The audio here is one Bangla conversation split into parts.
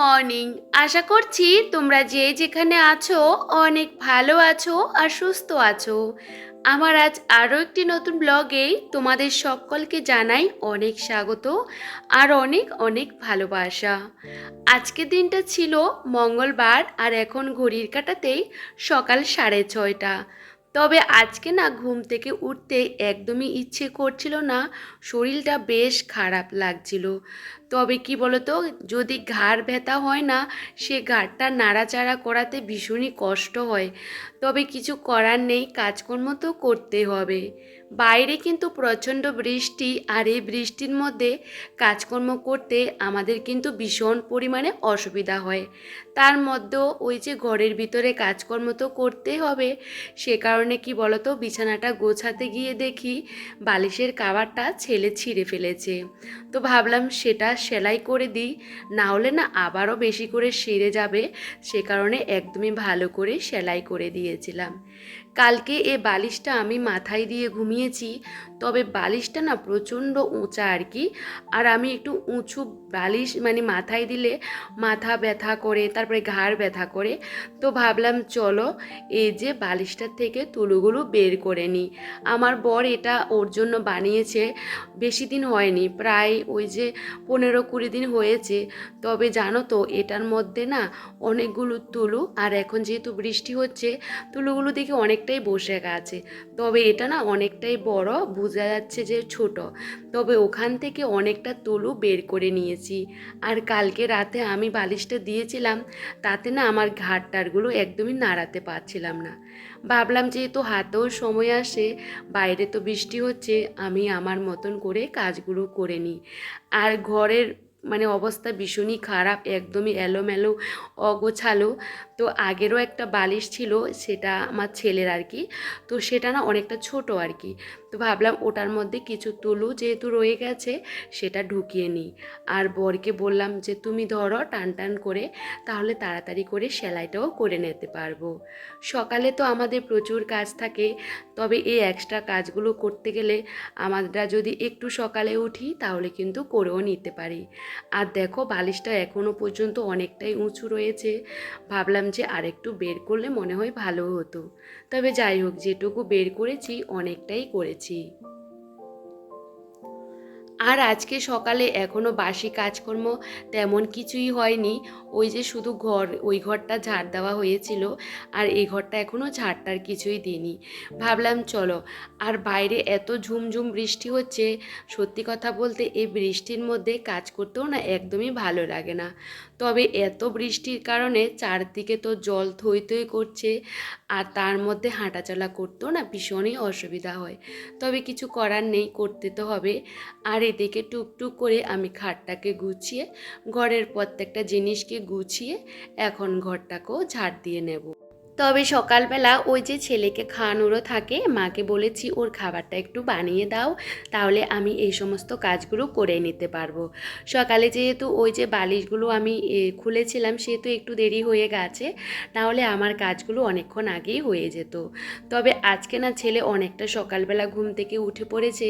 মর্নিং আশা করছি তোমরা যে যেখানে আছো অনেক ভালো আছো আর সুস্থ আছো। আমার আজ আরও একটি নতুন ব্লগে তোমাদের সকলকে জানাই অনেক স্বাগত আর অনেক অনেক ভালোবাসা। আজকের দিনটা ছিল মঙ্গলবার আর এখন ঘড়ির কাটাতেই সকাল সাড়ে ছয়টা। তবে আজকে না ঘুম থেকে উঠতে একদমই ইচ্ছে করছিল না, শরীরটা বেশ খারাপ লাগছিল। তবে কি বলতো, যদি ঘাড় ব্যথা হয় না, সে ঘাড়টা নাড়াচাড়া করাতে ভীষণই কষ্ট হয়। তবে কিছু করার নেই, কাজকর্ম তো করতে হবে। বাইরে কিন্তু প্রচণ্ড বৃষ্টি, আর এই বৃষ্টির মধ্যে কাজকর্ম করতে আমাদের কিন্তু ভীষণ পরিমাণে অসুবিধা হয়। তার মধ্যেও ওই যে ঘরের ভিতরে কাজকর্ম তো করতে হবে, সে কারণে কি বলতো, বিছানাটা গোছাতে গিয়ে দেখি বালিশের কাভারটা ছেলে ছিঁড়ে ফেলেছে। তো ভাবলাম সেটা সেলাই করে দিই। না হলে না আবারও বেশি করে সেরে যাবে। সে কারণে একদমই ভালো করে সেলাই করে দিয়েছিলাম। কালকে এ বালিশটা আমি মাথায় দিয়ে ঘুমিয়েছি, তবে বালিশটা না প্রচণ্ড উঁচা আর কি। আর আমি একটু উঁচু বালিশ মানে মাথায় দিলে মাথা ব্যথা করে, তারপরে ঘাড় ব্যথা করে, তো ভাবলাম চলো এই যে বালিশটার থেকে তুলোগুলো বের করে নিই। আমার বর এটা ওর জন্য বানিয়েছে, বেশি দিন হয়নি, প্রায় ওই যে পনেরো কুড়ি দিন হয়েছে। তবে জানো তো এটার মধ্যে না অনেকগুলো তুলু, আর এখন যেহেতু বৃষ্টি হচ্ছে, তুলোগুলো দেখে অনেকটাই বসে গেছে। তবে এটা না অনেকটাই বড়, বোঝা যাচ্ছে যে ছোট। তবে ওখান থেকে অনেকটা তলু বের করে নিয়েছি। আর কালকে রাতে আমি বালিশটা দিয়েছিলাম, তাতে না আমার ঘাটটারগুলো একদমই নাড়াতে পারছিলাম না। ভাবলাম যেহেতু হাতেও সময় আসে, বাইরে তো বৃষ্টি হচ্ছে, আমি আমার মতন করে কাজগুলো করে নিই। আর ঘরের মানে অবস্থা ভীষণই খারাপ, একদমই এলোমেলো, অগোছালো। তো আগেরও একটা বালিশ ছিল, সেটা আমার ছেলের আর কি তো সেটা না অনেকটা ছোট আর কি তো ভাবলাম ওটার মধ্যে কিছু তুলু যেহেতু রয়ে গেছে, সেটা ঢুকিয়ে নিই। আর বরকে বললাম যে, তুমি ধরো টান টান করে, তাহলে তাড়াতাড়ি করে সেলাইটাও করে নিতে পারব। সকালে তো আমাদের প্রচুর কাজ থাকে, তবে এই এক্সট্রা কাজগুলো করতে গেলে আমরা যদি একটু সকালে উঠি, তাহলে কিন্তু করেও নিতে পারি। আর দেখো বালিশটা এখনও পর্যন্ত অনেকটাই উঁচু রয়েছে। ভাবলাম যে আরেকটু বের করলে মনে হয় ভালো হতো। তবে যাই হোক, যেটুকু বের করেছি অনেকটাই করেছি। আর আজকে সকালে এখনও বাসি কাজকর্ম তেমন কিছুই হয়নি। ওই যে শুধু ঘর, ওই ঘরটা ঝাড় দেওয়া হয়েছিল আর এই ঘরটা এখনও ঝাড়টার কিছুই দিইনি। ভাবলাম, চলো, আর বাইরে এত ঝুমঝুম বৃষ্টি হচ্ছে, সত্যি কথা বলতে এই বৃষ্টির মধ্যে কাজ করতেও না একদমই ভালো লাগে না। তবে এত বৃষ্টির কারণে চারদিকে তো জল থই থই করছে আর তার মধ্যে হাঁটাচলা করতেও না ভীষণই অসুবিধা হয়। তবে কিছু করার নেই, করতে তো হবে। আর এদিকে টুকটুক করে আমি খাটটাকে গুছিয়ে, ঘরের প্রত্যেকটা জিনিসকে গুছিয়ে এখন ঘরটাকেও ঝাড় দিয়ে নেব। তবে সকালবেলা ওই যে ছেলেকে খাওয়ানোরও থাকে, মাকে বলেছি, ওর খাবারটা একটু বানিয়ে দাও, তাহলে আমি এই সমস্ত কাজগুলো করে নিতে পারব। সকালে যেহেতু ওই যে বালিশগুলো আমি খুলেছিলাম, সেহেতু একটু দেরি হয়ে গেছে নাহলে আমার কাজগুলো অনেকক্ষণ আগেই হয়ে যেত। তবে আজকে না ছেলে অনেকটা সকালবেলা ঘুম থেকে উঠে পড়েছে,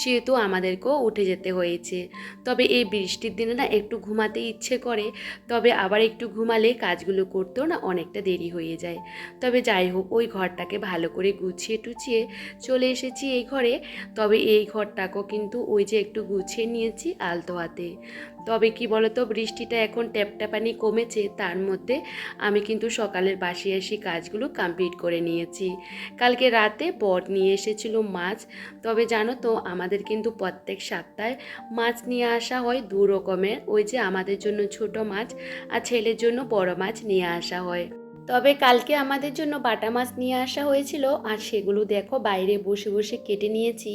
সেহেতু আমাদেরকেও উঠে যেতে হয়েছে। তবে এই বৃষ্টির দিনে না একটু ঘুমাতে ইচ্ছে করে, তবে আবার একটু ঘুমালে কাজগুলো করতেও না অনেকটা দেরি হয়ে যায়। তবে যাই হোক, ওই ঘরটাকে ভালো করে গুছিয়ে টুছিয়ে চলে এসেছি এই ঘরে। তবে এই ঘরটাকেও কিন্তু ওই যে একটু গুছিয়ে নিয়েছি আলতো হাতে। তবে কি বলতো, বৃষ্টিটা এখন ট্যাপটাপানি কমেছে, তার মধ্যে আমি কিন্তু সকালের বাসি আসি কাজগুলো কমপ্লিট করে নিয়েছি। কালকে রাতে বর নিয়ে এসেছিল মাছ। তবে জানো তো, আমাদের কিন্তু প্রত্যেক সপ্তাহে মাছ নিয়ে আসা হয় দু রকমের ওই যে আমাদের জন্য ছোট মাছ আর ছেলের জন্য বড় মাছ নিয়ে আসা হয়। তবে কালকে আমাদের জন্য বাটা মাছ নিয়ে আসা হয়েছিল, আর সেগুলো দেখো বাইরে বসে বসে কেটে নিয়েছি।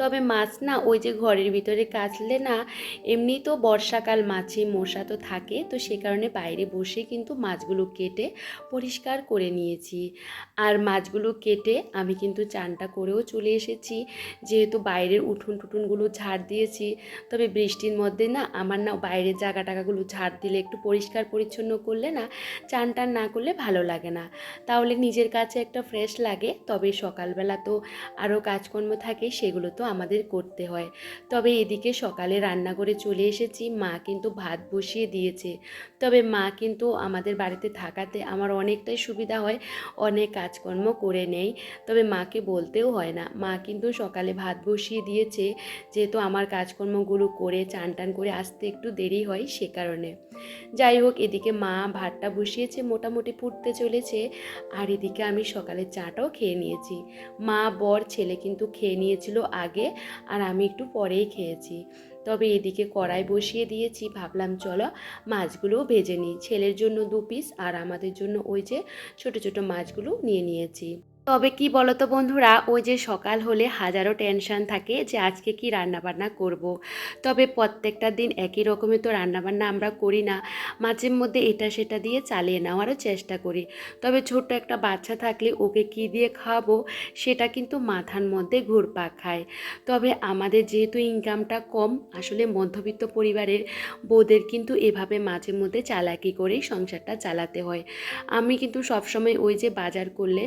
তবে মাছ না ওই যে ঘরের ভিতরে কাচলে না, এমনি তো বর্ষাকাল মাছে মশা তো থাকে, তো সে কারণে বাইরে বসে কিন্তু মাছগুলো কেটে পরিষ্কার করে নিয়েছি। আর মাছগুলো কেটে আমি কিন্তু চানটা করেও চলে এসেছি, যেহেতু বাইরের উঠুন টুটুনগুলো ঝাড় দিয়েছি। তবে বৃষ্টির মধ্যে না আমার না বাইরের জায়গা টাকাগুলো ঝাড় দিলে একটু পরিষ্কার পরিচ্ছন্ন করলে না চান টান না করলে ভালো লাগে না। তাহলে নিজের কাছে একটা ফ্রেশ লাগে, তবে সকালবেলা তো আরও কাজকর্ম থাকে, সেগুলো তো আমাদের করতে হয়। তবে এদিকে সকালে রান্না করে চলে এসেছি, মা কিন্তু ভাত বসিয়ে দিয়েছে। তবে মা কিন্তু আমাদের বাড়িতে থাকাতে আমার অনেকটাই সুবিধা হয়, অনেক কাজকর্ম করে নেই। তবে মাকে বলতেও হয় না। মা কিন্তু সকালে ভাত বসিয়ে দিয়েছে, যেহেতু আমার কাজকর্মগুলো করে চান টান করে আসতে একটু দেরি হয় সে কারণে। যাই হোক, এদিকে মা ভাতটা বসিয়েছে, মোটামুটি ফুটতে চলেছে। আর এদিকে আমি সকালে চাটাও খেয়ে নিয়েছি। মা, বর, ছেলে কিন্তু খেয়ে নিয়েছিল আগে, আর আমি একটু পরেই খেয়েছি। তবে এদিকে কড়াই বসিয়ে দিয়েছি, ভাবলাম চলো মাছগুলোও ভেজে নিই। ছেলের জন্য দু পিস আর আমাদের জন্য ওই যে ছোট ছোট মাছগুলো নিয়ে নিয়েছি। তবে কি বলতো বন্ধুরা, ওই যে সকাল হলে হাজারো টেনশন থাকে যে আজকে কি রান্নাবান্না করব। তবে প্রত্যেকটা দিন একই রকমের তো রান্নাবান্না আমরা করি না। মাঝে মধ্যে এটা সেটা দিয়ে চালিয়ে নেওয়ারও চেষ্টা করি। তবে ছোট্ট একটা বাচ্চা থাকলে ওকে কি দিয়ে খাওয়াবো সেটা কিন্তু মাথার মধ্যে ঘুরপাক খায়। তবে আমাদের যেহেতু ইনকামটা কম, আসলে মধ্যবিত্ত পরিবারের বউদের কিন্তু এভাবে মাঝে মধ্যে চালাকি করেই সংসারটা চালাতে হয়। আমি কিন্তু সবসময় ওই যে বাজার করলে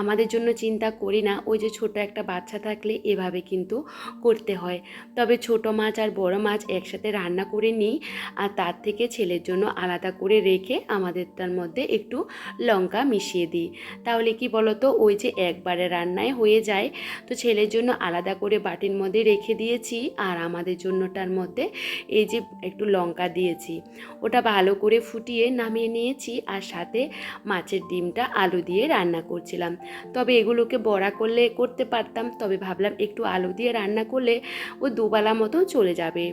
আমাদের জন্য চিন্তা করি না, ওই যে ছোট একটা বাচ্চা থাকলে এভাবে কিন্তু করতে হয়। তবে ছোট মাছ আর বড় মাছ একসাথে রান্না করে নিই আর তার থেকে ছেলের জন্য আলাদা করে রেখে আমাদের তার মধ্যে একটু লঙ্কা মিশিয়ে দিই। তাহলে কি বলতো, ওই যে একবারে রান্নায় হয়ে যায়। তো ছেলের জন্য আলাদা করে বাটির মধ্যে রেখে দিয়েছি আর আমাদের জন্যটার মধ্যে এই যে একটু লঙ্কা দিয়েছি। ওটা ভালো করে ফুটিয়ে নামিয়ে নিয়েছি আর সাথে মাছের ডিমটা আলু দিয়ে রান্না করছিলাম। তবে এগুলোকে বড়া করলে করতে পারতাম, তবে ভাবলাম একটু আলু দিয়ে রান্না করলে ও দুবেলা মতো চলে যাবে।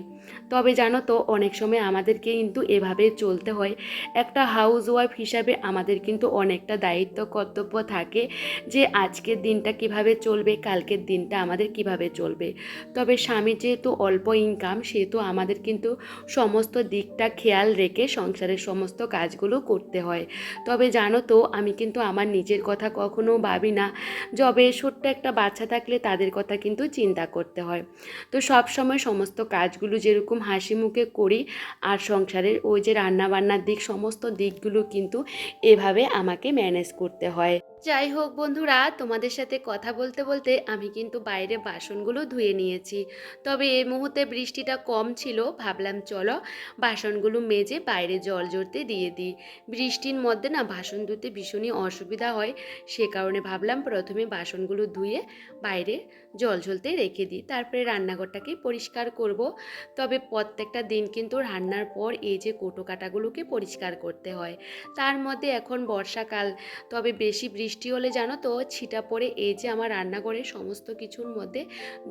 তবে জানো তো, অনেক সময় আমাদেরকে কিন্তু এভাবে চলতে হয়। একটা হাউস ওয়াইফ হিসাবে আমাদের কিন্তু অনেকটা দায়িত্ব, কর্তব্য থাকে যে আজকের দিনটা কীভাবে চলবে, কালকের দিনটা আমাদের কীভাবে চলবে। তবে স্বামী যেহেতু অল্প ইনকাম সেহেতু আমাদের কিন্তু সমস্ত দিকটা খেয়াল রেখে সংসারের সমস্ত কাজগুলো করতে হয়। তবে জানো তো, আমি কিন্তু আমার নিজের কথা কখনো ভাবি না। যবে ছোট্ট একটা বাচ্চা থাকলে তাদের কথা কিন্তু চিন্তা করতে হয়। তো সব সময় সমস্ত কাজগুলো যেরকম হাসি মুখে করি আর সংসারের ওই যে রান্না বান্নার দিক, সমস্ত দিকগুলো কিন্তু এভাবে আমাকে ম্যানেজ করতে হয়। যাই হোক বন্ধুরা, তোমাদের সাথে কথা বলতে বলতে আমি কিন্তু বাইরে বাসনগুলো ধুয়ে নিয়েছি। তবে এই মুহূর্তে বৃষ্টিটা কম ছিল, ভাবলাম চলো বাসনগুলো মেজে বাইরে জল জড়তে দিয়ে দিই। বৃষ্টির মধ্যে না বাসন ধুতে ভীষণই অসুবিধা হয়, সে কারণে ভাবলাম প্রথমে বাসনগুলো ধুয়ে বাইরে জল ঝলতে রেখে দিই। তারপরে রান্নাঘরটাকে পরিষ্কার করব। তবে প্রত্যেকটা দিন কিন্তু রান্নার পর এই যে কোটো কাটাগুলোকে পরিষ্কার করতে হয়। তার মধ্যে এখন বর্ষাকাল, তবে বেশি বৃষ্টি হলে জানো তো ছিটা পড়ে, এই যে আমার রান্নাঘরে সমস্ত কিছুর মধ্যে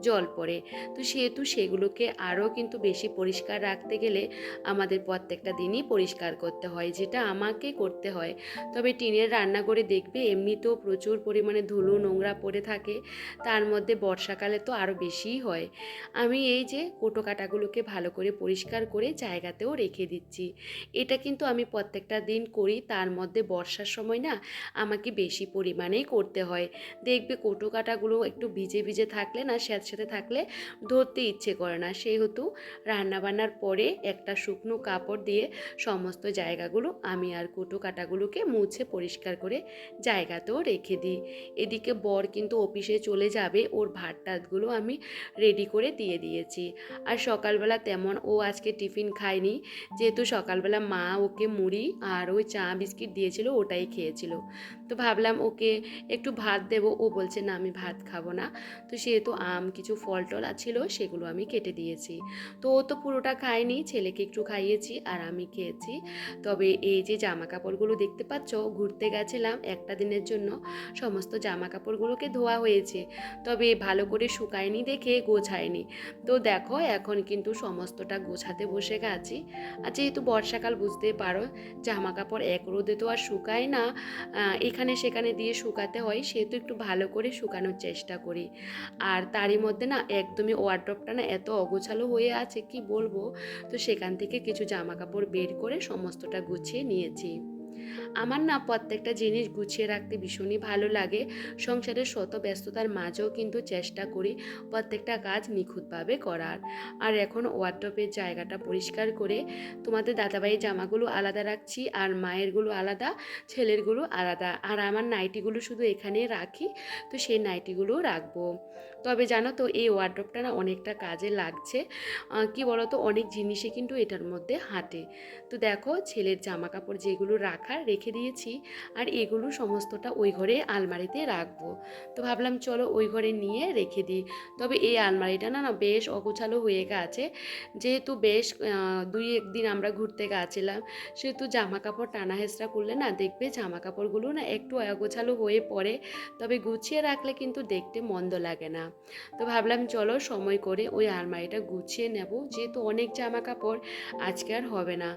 জল পড়ে। তো সেহেতু সেগুলোকে আরও কিন্তু বেশি পরিষ্কার রাখতে গেলে আমাদের প্রত্যেকটা দিনই পরিষ্কার করতে হয়, যেটা আমাকে করতে হয়। তবে টিনের রান্নাঘরে দেখবে এমনিতেও প্রচুর পরিমাণে ধুলো নোংরা পড়ে থাকে। তার মধ্যে বর্ষাকালে তো আরও বেশিই হয়। আমি এই যে কোটো কাটাগুলোকে ভালো করে পরিষ্কার করে জায়গাতেও রেখে দিচ্ছি। এটা কিন্তু আমি প্রত্যেকটা দিন করি, তার মধ্যে বর্ষার সময় না আমাকে বেশি পরিমাণেই করতে হয়। দেখবে কোটো কাটাগুলো একটু ভিজে ভিজে থাকলে না স্যাঁতস্যাঁতে থাকলে ধরতে ইচ্ছে করে না। সেহেতু রান্নাবান্নার পরে একটা শুকনো কাপড় দিয়ে সমস্ত জায়গাগুলো আমি আর কোটো কাটাগুলোকে মুছে পরিষ্কার করে জায়গাতেও রেখে দিই। এদিকে বর কিন্তু অফিসে চলে যাবে, ওর ভাত টাতগুলো আমি রেডি করে দিয়ে দিয়েছি। আর সকালবেলা তেমন ও আজকে টিফিন খায়নি, যেহেতু সকালবেলা মা ওকে মুড়ি আর ওই চা বিস্কিট দিয়েছিল, ওটাই খেয়েছিল। তো ভাবলাম ওকে একটু ভাত দেবো, ও বলছে, না, আমি ভাত খাব না। তো সেহেতু আম, কিছু ফল টল ছিল সেগুলো আমি কেটে দিয়েছি। তো ও তো পুরোটা খায়নি, ছেলেকে একটু খাইয়েছি আর আমি খেয়েছি। তবে এই যে জামা কাপড়গুলো দেখতে পাচ্ছ, ঘুরতে গেছিলাম একটা দিনের জন্য, সমস্ত জামা কাপড়গুলোকে ধোয়া হয়েছে। তবে ভালো করে শুকায়নি দেখে গোছায়নি। তো দেখো, এখন কিন্তু সমস্তটা গোছাতে বসে গেছি। আর যেহেতু বর্ষাকাল বুঝতে পারো জামা কাপড় এক রোদে তো আর শুকায় না এখানে সেখানে দিয়ে শুকাতে হয়, সেহেতু একটু ভালো করে শুকানোর চেষ্টা করি। আর তারই মধ্যে না, একদমই ওয়ার্ড্রপটা না এত অগোছালো হয়ে আছে, কি বলব? তো সেখান থেকে কিছু জামা কাপড় বের করে সমস্তটা গুছিয়ে নিয়েছি। আমার না প্রত্যেকটা জিনিস গুছিয়ে রাখতে ভীষণই ভালো লাগে। সংসারের শত ব্যস্ততার মাঝেও কিন্তু চেষ্টা করি প্রত্যেকটা কাজ নিখুঁতভাবে করার। আর এখন ওয়ার্ড্রপের জায়গাটা পরিষ্কার করে তোমাদের দাদাভাইয়ের জামাগুলো আলাদা রাখছি আর মায়েরগুলো আলাদা, ছেলেরগুলো আলাদা। আর আমার নাইটিগুলো শুধু এখানে রাখি, তো সেই নাইটিগুলো রাখব। তবে জানো তো এই ওয়ার্ড্রপটা না অনেকটা কাজে লাগছে। কি বলো তো অনেক জিনিসই কিন্তু এটার মধ্যে হাঁটে। তো দেখো ছেলের জামা কাপড় যেগুলো রাখার রেখে দিয়েছি আর এগুলো সমস্তটা ওই ঘরে আলমারিতে রাখব। তো ভাবলাম চলো ওই ঘরে নিয়ে রেখে দিই। তবে এই আলমারিটা না না বেশ অগোছালো হয়ে গেছে। যেহেতু বেশ দুই একদিন আমরা ঘুরতে গেছিলাম, সেহেতু জামা কাপড় টানা হেঁচড়া করলে না দেখবে জামা কাপড়গুলো না একটু অগোছালো হয়ে পড়ে, তবে গুছিয়ে রাখলে কিন্তু দেখতে মন্দ লাগে না। তো ভাবলাম চলো সময় করে ওই আলমারিটা গুছিয়ে নেব, যেহেতু অনেক জামা কাপড় আজকে আর হবে না।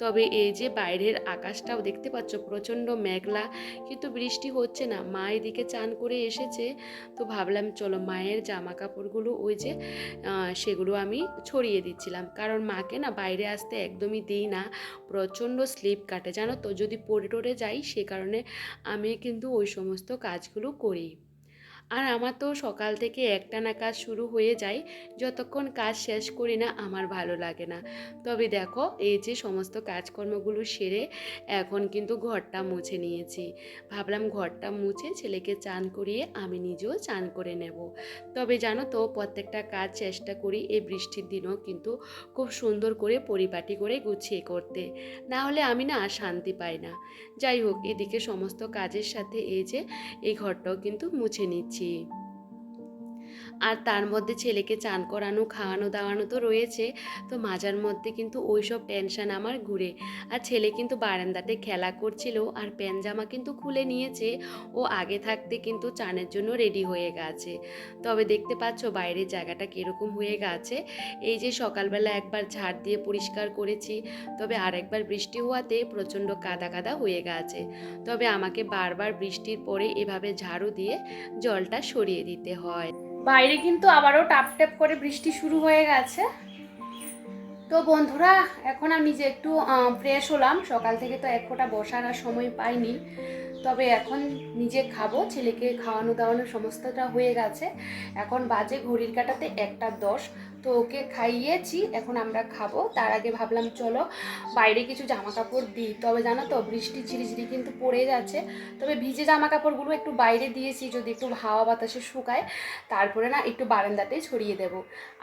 তবে এই যে বাইরের আকাশটাও দেখতে পাচ্ছ, প্রচণ্ড মেঘলা। কিন্তু বৃষ্টি হচ্ছে না। মা এদিকে চান করে এসেছে। তো ভাবলাম, চলো মায়ের জামা কাপড়গুলো ওই যে সেগুলো আমি ছড়িয়ে দিচ্ছিলাম। কারণ মাকে না বাইরে আসতে একদমই দিই না। প্রচণ্ড স্লিপ কাটে। জানো তো, যদি পড়ে টরে যাই, সে কারণে আমি কিন্তু ওই সমস্ত কাজগুলো করি। আর আমার তো সকাল থেকে একটানা কাজ শুরু হয়ে যায়, যতক্ষণ কাজ শেষ করি না আমার ভালো লাগে না। তবে দেখো, এই যে সমস্ত কাজকর্মগুলো সেরে এখন কিন্তু ঘরটা মুছে নিয়েছি। ভাবলাম ঘরটা মুছে ছেলেকে চান করিয়ে আমি নিজেও চান করে নেব। তবে জানো তো, প্রত্যেকটা কাজ চেষ্টা করি এই বৃষ্টির দিনও কিন্তু খুব সুন্দর করে পরিপাটি করে গুছিয়ে করতে। না হলে আমি না আর শান্তি পাই না। যাই হোক, এদিকে সমস্ত কাজের সাথে এই যে, এই ঘরটাও কিন্তু মুছে নিচ্ছি। 七. আর তার মধ্যে ছেলেকে চান করানো, খাওয়ানো, দাওয়ানো তো রয়েছে। তো মাঝার মধ্যে কিন্তু ওই সব টেনশন আমার ঘুরে। আর ছেলে কিন্তু বারান্দাতে খেলা করছিল আর প্যান জামা কিন্তু খুলে নিয়েছে। ও আগে থাকতে কিন্তু চানের জন্য রেডি হয়ে গেছে। তবে দেখতে পাচ্ছ বাইরের জায়গাটা কীরকম হয়ে গেছে। এই যে সকালবেলা একবার ঝাড় দিয়ে পরিষ্কার করেছি, তবে আরেকবার বৃষ্টি হওয়াতে প্রচণ্ড কাদা কাদা হয়ে গেছে। তবে আমাকে বারবার বৃষ্টির পরে এভাবে ঝাড়ু দিয়ে জলটা সরিয়ে দিতে হয়। বাইরে কিন্তু আবারও টাপ টাপ করে বৃষ্টি শুরু হয়ে গেছে। তো বন্ধুরা, এখন আমি যে একটু ফ্রেশ হলাম, সকাল থেকে তো এক ফোঁটা বসার আর সময় পাইনি। তবে এখন নিজে খাব, ছেলেকে খাওয়ানো দাওয়ানো সমস্তটা হয়ে গেছে। এখন বাজে ঘড়ির কাটাতে একটা দশ। তো ওকে খাইয়েছি, এখন আমরা খাব। তার আগে ভাবলাম, চলো বাইরে কিছু জামা কাপড় দিই। তবে জানো তো, বৃষ্টি ঝিরিঝিরি কিন্তু পড়ে যাচ্ছে। তবে ভিজে জামা কাপড়গুলো একটু বাইরে দিয়েছি, যদি একটু হাওয়া বাতাসে শুকায়। তারপরে না, একটু বারান্দাতেই ছড়িয়ে দেব।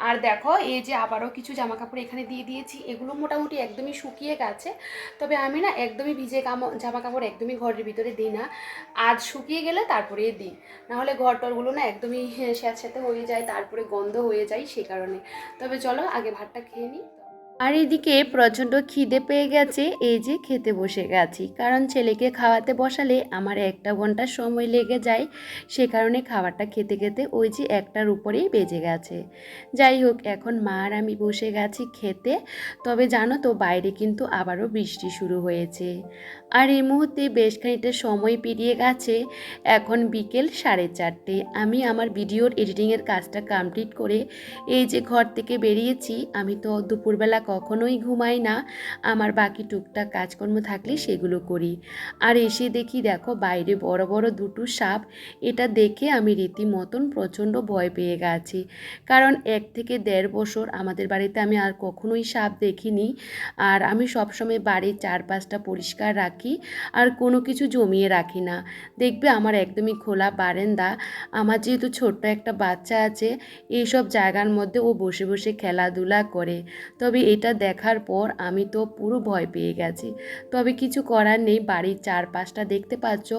আর দেখো, এই যে আবারও কিছু জামা কাপড় এখানে দিয়ে দিয়েছি। এগুলো মোটামুটি একদমই শুকিয়ে গেছে। তবে আমি না, একদমই ভিজে জামা কাপড় একদমই ঘরের ভিতরে দিই না। আজ শুকিয়ে গেলে তারপরে দিই। নাহলে ঘর টরগুলো না একদমই স্যাঁতস্যাঁতে হয়ে যায়, তারপরে গন্ধ হয়ে যায় সে কারণে। তবে চলো আগে ভাতটা খেয়ে নিই। আর এদিকে প্রচণ্ড খিদে পেয়ে গেছে, এই যে খেতে বসে গেছি। কারণ ছেলেকে খাওয়াতে বসালে আমার একটা ঘণ্টার সময় লেগে যায়, সে কারণে খাবারটা খেতে খেতে ওই যে একটার উপরেই বেজে গেছে। যাই হোক, এখন মা আর আমি বসে গেছি খেতে। তবে জানো তো, বাইরে কিন্তু আবারও বৃষ্টি শুরু হয়েছে। আর এই মুহূর্তে বেশ খানিকটা সময় পেরিয়ে গেছে, এখন বিকেল সাড়ে চারটে। আমি আমার ভিডিওর এডিটিংয়ের কাজটা কমপ্লিট করে এই যে ঘর থেকে বেরিয়েছি, আমি তো দুপুরবেলা কখনোই ঘুমাই না। আমার বাকি টুকটাক কাজকর্ম থাকলে সেগুলো করি। আর এসে দেখি দেখো বাইরে বড় বড় দুটো সাপ, এটা দেখে আমি রীতিমতন প্রচণ্ড ভয় পেয়ে গেছি। কারণ এক থেকে দেড় বছর আমাদের বাড়িতে আমি আর কখনোই সাপ দেখিনি। আর আমি সবসময় বাড়ির চারপাশটা পরিষ্কার রাখি আর কোনো কিছু জমিয়ে রাখি না। দেখবে আমার একদমই খোলা বারেন্দা। আমার যেহেতু ছোট্ট একটা বাচ্চা আছে এইসব জায়গার মধ্যে ও বসে বসে খেলাধুলা করে। তবে এটা দেখার পর আমি তো পুরো ভয় পেয়ে গেছি। তবে কিছু করার নেই, বাড়ির চারপাশটা দেখতে পাচ্ছ,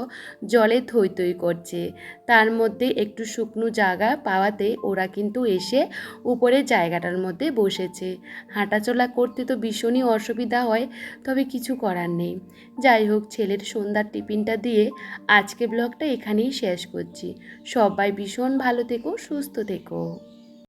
জলে থই থই করছে। তার মধ্যে একটু শুকনো জায়গা পাওয়াতে ওরা কিন্তু এসে উপরে জায়গাটার মধ্যে বসেছে। হাঁটাচলা করতে তো ভীষণই অসুবিধা হয়, তবে কিছু করার নেই। যাই হোক, ছেলের সন্ধ্যার টিফিনটা দিয়ে আজকে ব্লগটা এখানেই শেষ করছি। সবাই ভীষণ ভালো থেকো, সুস্থ থেকো।